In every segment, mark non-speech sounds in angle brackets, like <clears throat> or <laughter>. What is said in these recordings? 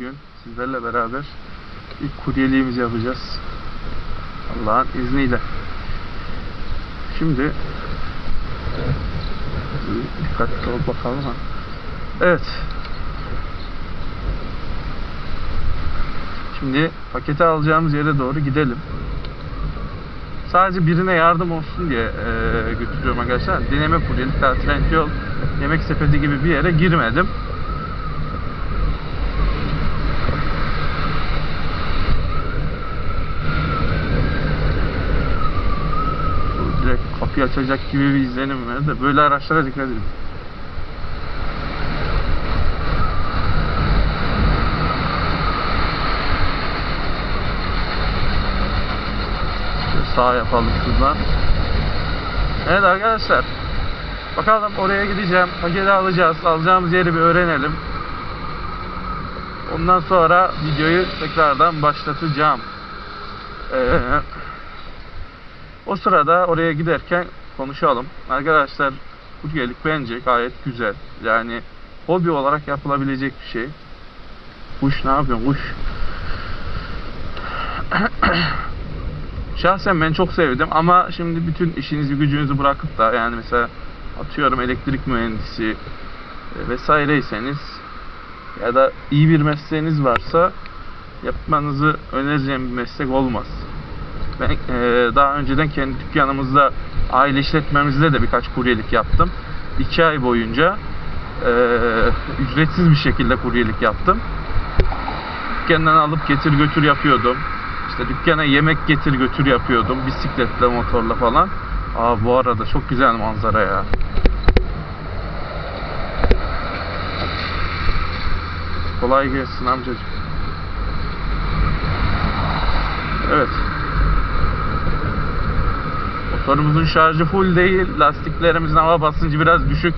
bugün sizlerle beraber ilk kuryeliğimizi yapacağız. Allah'ın izniyle. Şimdi dikkatli ol bakalım ha. Evet. Şimdi paketi alacağımız yere doğru gidelim. Sadece birine yardım olsun diye eee, götürüyorum arkadaşlar. Deneme kuryelik daha Trendyol yemek sepeti gibi bir yere girmedim. Bu Direkt kapıyı açacak gibi bir izlenim var da böyle araçlara dikkat edin. Sağ yapalım şuradan. Evet arkadaşlar. Bakalım oraya gideceğim. Paketi alacağız. Alacağımız yeri bir öğrenelim. Ondan sonra videoyu tekrardan başlatacağım. Ee, o sırada oraya giderken konuşalım. Arkadaşlar kuryelik bence gayet güzel. Yani hobi olarak yapılabilecek bir şey. Kuş ne yapıyorsun kuş? <clears throat> Şahsen ben çok sevdim ama şimdi bütün işinizi gücünüzü bırakıp da yani mesela atıyorum elektrik mühendisi e, vesaireyseniz ya da iyi bir mesleğiniz varsa yapmanızı önereceğim bir meslek olmaz. Ben e, daha önceden kendi dükkanımızda aile işletmemizde de birkaç kuryelik yaptım. İki ay boyunca e, ücretsiz bir şekilde kuryelik yaptım. Dükkandan alıp getir götür yapıyordum. İşte dükkana yemek getir götür yapıyordum. Bisikletle, motorla falan. Aa bu arada çok güzel manzara ya. Kolay gelsin amcacığım. Evet. Motorumuzun şarjı full değil. Lastiklerimizin hava basıncı biraz düşük.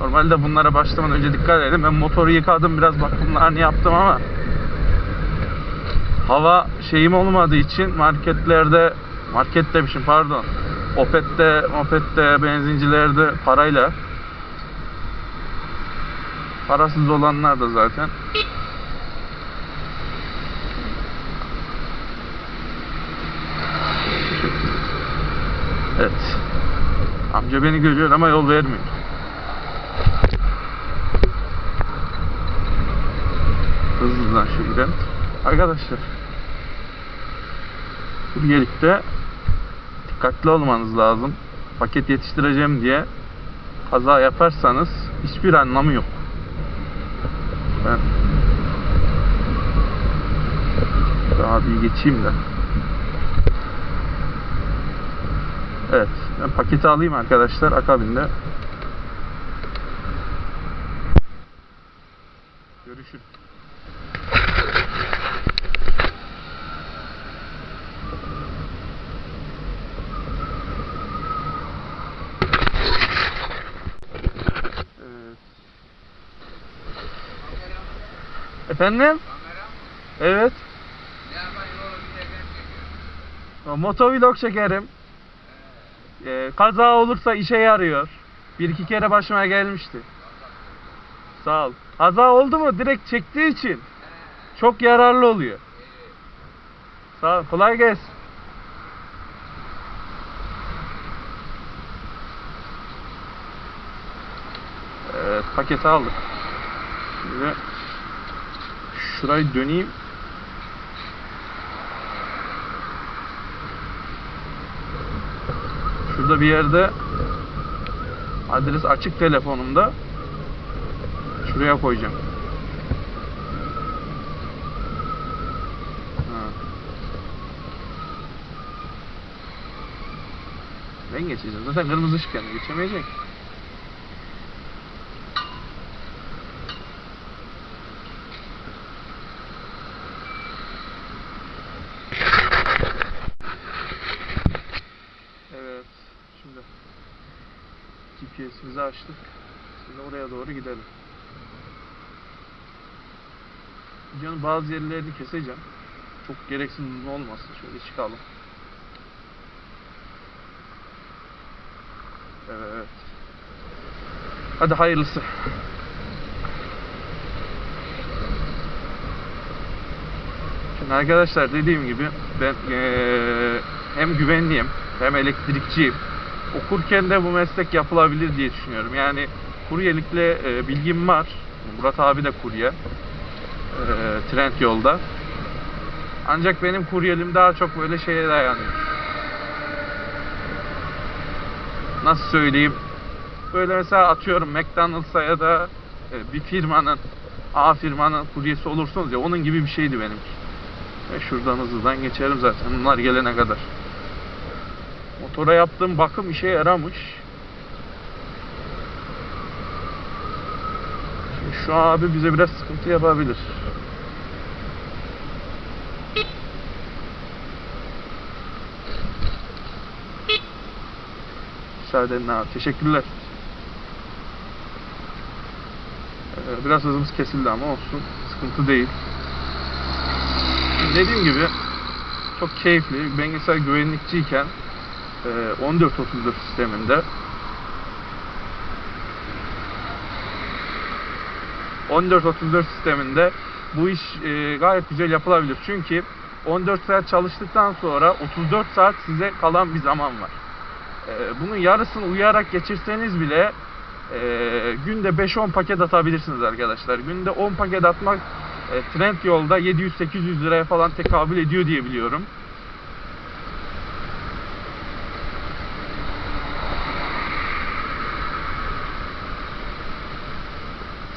Normalde bunlara başlamadan önce dikkat edin. Ben motoru yıkadım biraz bakımlarını yaptım ama hava şeyim olmadığı için marketlerde market demişim pardon. Opet'te, mopette, benzincilerde parayla parasız olanlar da zaten Evet. Amca beni görüyor ama yol vermiyor. Hızlıdan şuradan. Arkadaşlar. Kuryelikte dikkatli olmanız lazım. Paket yetiştireceğim diye kaza yaparsanız hiçbir anlamı yok. Ben daha bir geçeyim de. Evet. Ben paketi alayım arkadaşlar akabinde. Görüşürüz. Evet. Efendim? Evet. Motovlog çekerim. Ee, kaza olursa işe yarıyor. Bir iki kere başıma gelmişti. Sağ ol. Kaza oldu mu direkt çektiği için çok yararlı oluyor. Sağ ol. Kolay gelsin. Evet, paketi aldık. Şimdi şurayı döneyim. Şurada bir yerde adres açık telefonumda. Şuraya koyacağım. Ha. Ben geçeceğim. Zaten kırmızı ışık yani geçemeyecek. Evet. Şimdi GPS'imizi açtık. Şimdi oraya doğru gidelim. Videonun bazı yerlerini keseceğim. Çok gereksiz uzun olmasın. Şöyle çıkalım. Evet. Hadi hayırlısı. Şimdi arkadaşlar dediğim gibi ben eee, hem güvenliyim hem elektrikçiyim. Okurken de bu meslek yapılabilir diye düşünüyorum. Yani kuryelikle eee, bilgim var. Murat abi de kurye. Eee trend yolda. Ancak benim kuryelim daha çok böyle şeye dayanıyor. Nasıl söyleyeyim? Böyle mesela atıyorum McDonald's'a ya da e, bir firmanın A firmanın kuryesi olursunuz ya onun gibi bir şeydi benimki. Ve şuradan hızlıdan geçerim zaten bunlar gelene kadar. Motora yaptığım bakım işe yaramış. Şimdi şu abi bize biraz sıkıntı yapabilir. Müsaadenle abi. Teşekkürler. Ee, Biraz hızımız kesildi ama olsun. Sıkıntı değil. Dediğim gibi çok keyifli. Ben mesela güvenlikçiyken 1434 sisteminde 1434 sisteminde bu iş e, gayet güzel yapılabilir. Çünkü 14 saat çalıştıktan sonra 34 saat size kalan bir zaman var. E, bunun yarısını uyuyarak geçirseniz bile e, günde 5-10 paket atabilirsiniz arkadaşlar. Günde 10 paket atmak e, trend yolda 700-800 liraya falan tekabül ediyor diye biliyorum.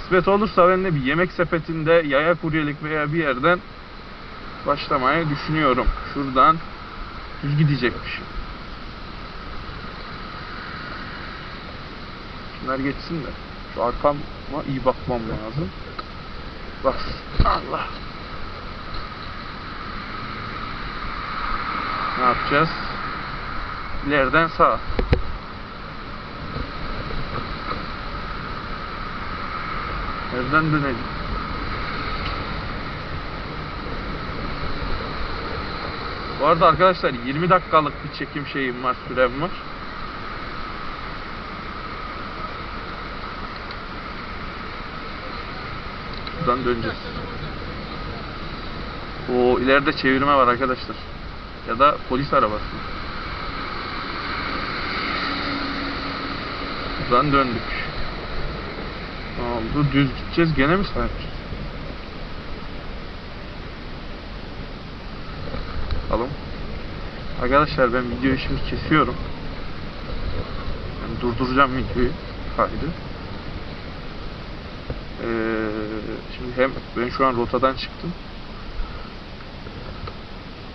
Kısmet olursa ben de bir yemek sepetinde yaya kuryelik veya bir yerden başlamayı düşünüyorum. Şuradan düz gidecekmişim. Şunlar geçsin de. Şu arkama iyi bakmam lazım. Bas. Allah. Ne yapacağız? İleriden sağ. Nereden dönelim? Bu arada arkadaşlar 20 dakikalık bir çekim şeyim var, sürem var. Buradan döneceğiz. O ileride çevirme var arkadaşlar. Ya da polis arabası. Buradan döndük. Ne oldu? Düz gideceğiz. Gene mi yapacağız? Bakalım. Arkadaşlar ben videoyu şimdi kesiyorum. Yani durduracağım videoyu. Kaydı. Ee, şimdi hem ben şu an rotadan çıktım.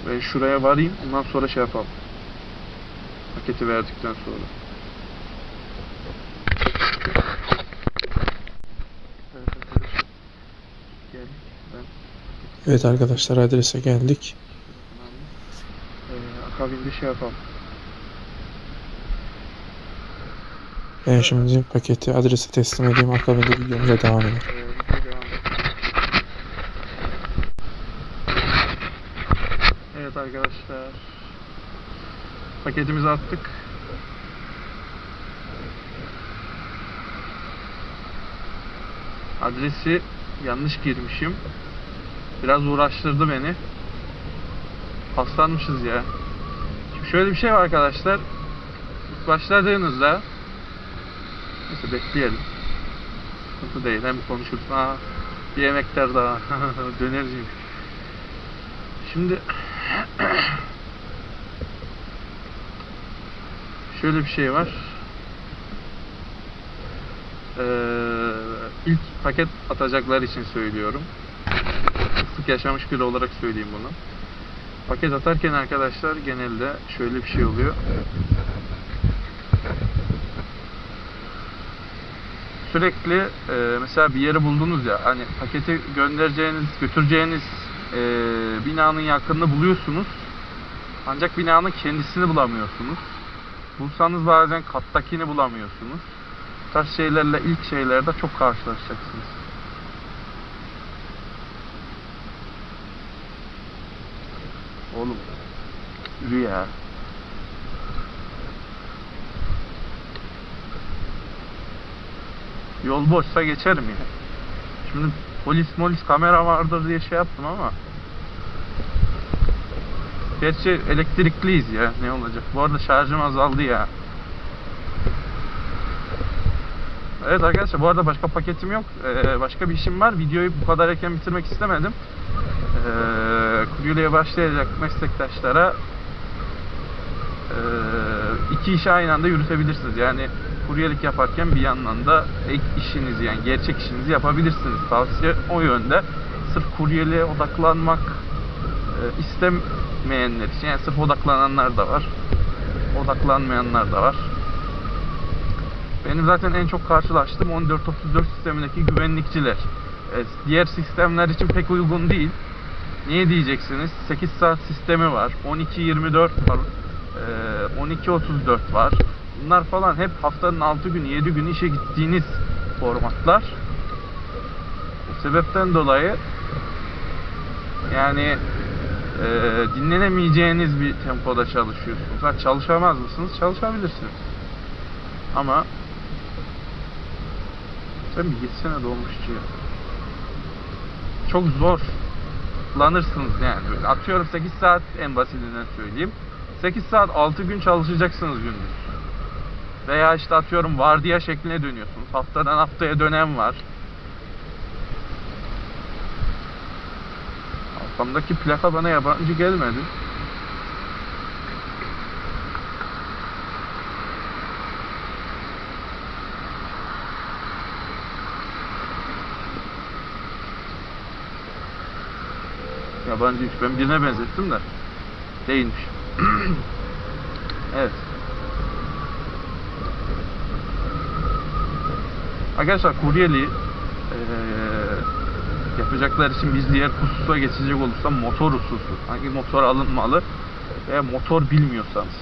Ben şuraya varayım. Ondan sonra şey yapalım. Paketi verdikten sonra. Evet arkadaşlar. Geldik. Ben Evet arkadaşlar adrese geldik. ee, akabinde şey yapalım. Ben şimdi paketi adrese teslim edeyim. Akabinde videomuza devam edelim. Ee, devam edelim. Evet arkadaşlar. Paketimizi attık. Adresi yanlış girmişim. Biraz uğraştırdı beni. Paslanmışız ya. Şimdi şöyle bir şey var arkadaşlar. İlk başladığınızda Neyse bekleyelim. Sıkıntı değil. Hem konuşuruz. Aa, bir yemekler daha. <laughs> Dönerciyim. Şimdi <clears throat> şöyle bir şey var. Ee, ilk paket atacaklar için söylüyorum. Sık yaşamış biri olarak söyleyeyim bunu. Paket atarken arkadaşlar genelde şöyle bir şey oluyor. sürekli e, mesela bir yeri buldunuz ya hani paketi göndereceğiniz, götüreceğiniz e, binanın yakınını buluyorsunuz. Ancak binanın kendisini bulamıyorsunuz. Bulsanız bazen kattakini bulamıyorsunuz. Bu tarz şeylerle ilk şeylerde çok karşılaşacaksınız. Oğlum yürü. Yol boşsa geçerim ya. Şimdi polis molis kamera vardır diye şey yaptım ama Gerçi elektrikliyiz ya. Ne olacak? Bu arada şarjım azaldı ya. Evet arkadaşlar bu arada başka paketim yok. Ee, başka bir işim var. Videoyu bu kadar erken bitirmek istemedim. Ee, kuryeliğe başlayacak meslektaşlara ee, iki işi aynı anda yürütebilirsiniz. Yani kuryelik yaparken bir yandan da ek işinizi yani gerçek işinizi yapabilirsiniz. Tavsiye o yönde. Sırf kuryeliğe odaklanmak e, istemeyenler için yani sırf odaklananlar da var. Odaklanmayanlar da var. Benim zaten en çok karşılaştığım 1434 sistemindeki güvenlikçiler. E, diğer sistemler için pek uygun değil. Niye diyeceksiniz? 8 saat sistemi var. 12-24 var. e, 12-34 var. Bunlar falan hep haftanın 6 günü, 7 günü işe gittiğiniz formatlar. Bu sebepten dolayı yani e, dinlenemeyeceğiniz bir tempoda çalışıyorsunuz. Ha, çalışamaz mısınız? Çalışabilirsiniz. Ama sen bir gitsene dolmuşçuya. Çok zor lanırsınız yani. Böyle atıyorum 8 saat en basitinden söyleyeyim. 8 saat 6 gün çalışacaksınız gündüz. Veya işte atıyorum vardiya şekline dönüyorsunuz. Haftadan haftaya dönem var. Arkamdaki plaka bana yabancı gelmedi. Yabancıymış. Ben birine benzettim de. Değilmiş. <clears throat> evet. Arkadaşlar kuryeliği eee, yapacaklar için biz diğer hususa geçecek olursa motor hususu. Hangi motor alınmalı veya motor bilmiyorsanız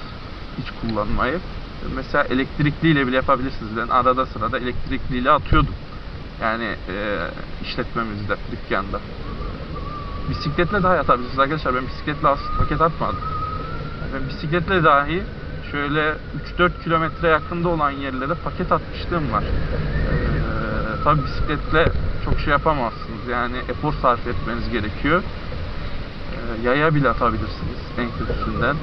hiç kullanmayı. Mesela elektrikliyle bile yapabilirsiniz. Ben arada sırada elektrikliyle atıyordum. Yani eee işletmemizde, dükkanda. Bisikletle daha atabilirsiniz arkadaşlar. Ben bisikletle as- paket atmadım. Ben bisikletle dahi şöyle 3-4 kilometre yakında olan yerlere paket atmışlığım var. Ee, tabii bisikletle çok şey yapamazsınız. Yani efor sarf etmeniz gerekiyor. Ee, yaya bile atabilirsiniz en kötüsünden.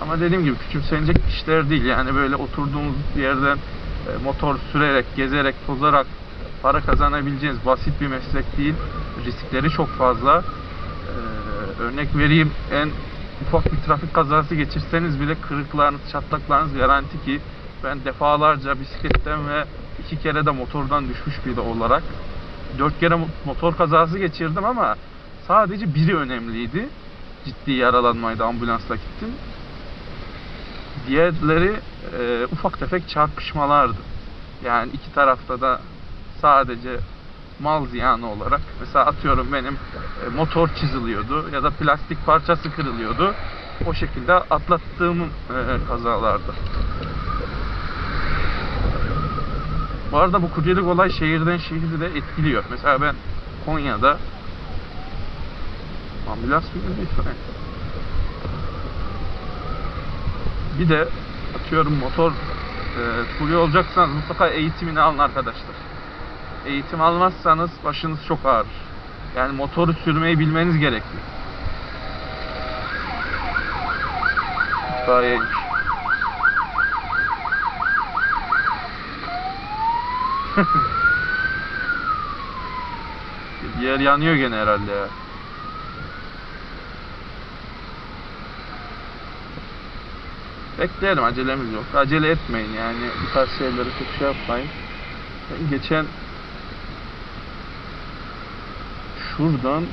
Ama dediğim gibi küçümsenecek işler değil. Yani böyle oturduğumuz yerden e, motor sürerek, gezerek, tozarak para kazanabileceğiniz basit bir meslek değil. Riskleri çok fazla. Ee, örnek vereyim en ufak bir trafik kazası geçirseniz bile kırıklarınız, çatlaklarınız garanti ki ben defalarca bisikletten ve iki kere de motordan düşmüş biri olarak dört kere mo- motor kazası geçirdim ama sadece biri önemliydi. Ciddi yaralanmaydı ambulansla gittim. Diğerleri e, ufak tefek çarpışmalardı. Yani iki tarafta da sadece mal ziyanı olarak mesela atıyorum benim e, motor çiziliyordu ya da plastik parçası kırılıyordu. O şekilde atlattığım e, kazalardı. Bu arada bu kuryelik olay şehirden şehirde de etkiliyor. Mesela ben Konya'da ambulans mı? Bir de atıyorum motor e, kurye olacaksanız mutlaka eğitimini alın arkadaşlar eğitim almazsanız başınız çok ağrır. Yani motoru sürmeyi bilmeniz gerekli. Gayeymiş. <laughs> Bir yer yanıyor gene herhalde ya. Bekleyelim acelemiz yok. Acele etmeyin yani bu tarz şeyleri çok şey yapmayın. Ben geçen şuradan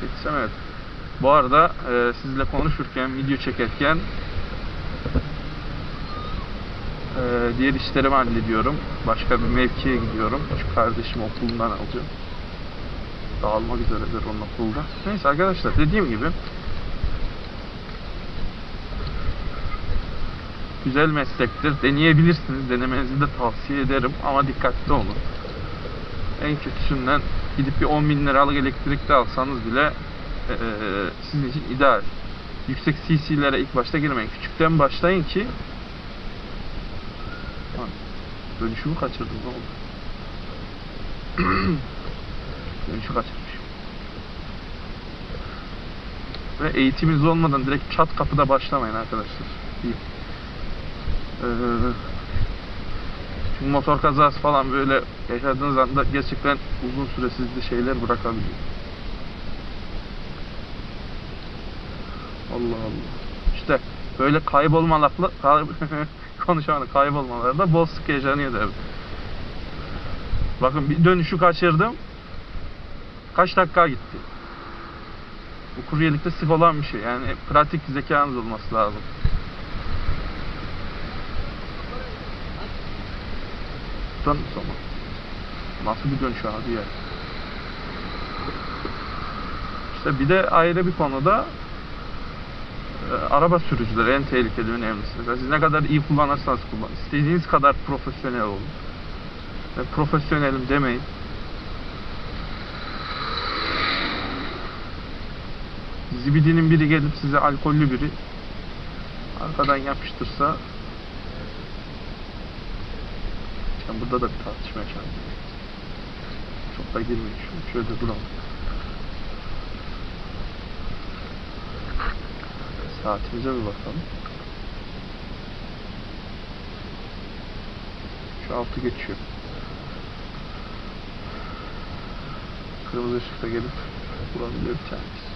Geçsem evet. Bu arada e, sizle konuşurken, video çekerken e, diğer işlerimi hallediyorum. Başka bir mevkiye gidiyorum. Küçük kardeşim okulundan alacağım. Dağılmak üzeredir onun okulda. Neyse arkadaşlar dediğim gibi güzel meslektir. Deneyebilirsiniz. Denemenizi de tavsiye ederim. Ama dikkatli olun. En kötüsünden gidip bir 10 bin liralık elektrikli alsanız bile eee, sizin için ideal. Yüksek CC'lere ilk başta girmeyin. Küçükten başlayın ki Dönüşü mü kaçırdım ne oldu? <clears throat> Dönüşü kaçırmışım. Ve eğitiminiz olmadan direkt çat kapıda başlamayın arkadaşlar. Diyeyim. Ee, çünkü motor kazası falan böyle yaşadığınız anda gerçekten uzun süre sizde şeyler bırakabiliyor. Allah Allah. İşte böyle kaybolmalarla <laughs> kay, konuşamadım kaybolmalarda bol sık yaşanıyor tabii. Bakın bir dönüşü kaçırdım. Kaç dakika gitti. Bu kuryelikte sık olan bir şey. Yani pratik zekanız olması lazım. Dön zaman. Nasıl bir dönüş abi ya? İşte bir de ayrı bir konuda e, araba sürücüleri en tehlikeli önemlisi. Mesela siz ne kadar iyi kullanırsanız kullanın. İstediğiniz kadar profesyonel olun. Ve profesyonelim demeyin. Zibidinin biri gelip size alkollü biri arkadan yapıştırsa Şimdi burada da bir tartışma yaşandı. Çok da girmeyin şu şöyle duralım. Saatimize bir bakalım. Şu altı geçiyor. Kırmızı ışıkta gelip vurabiliyor bir tanesi.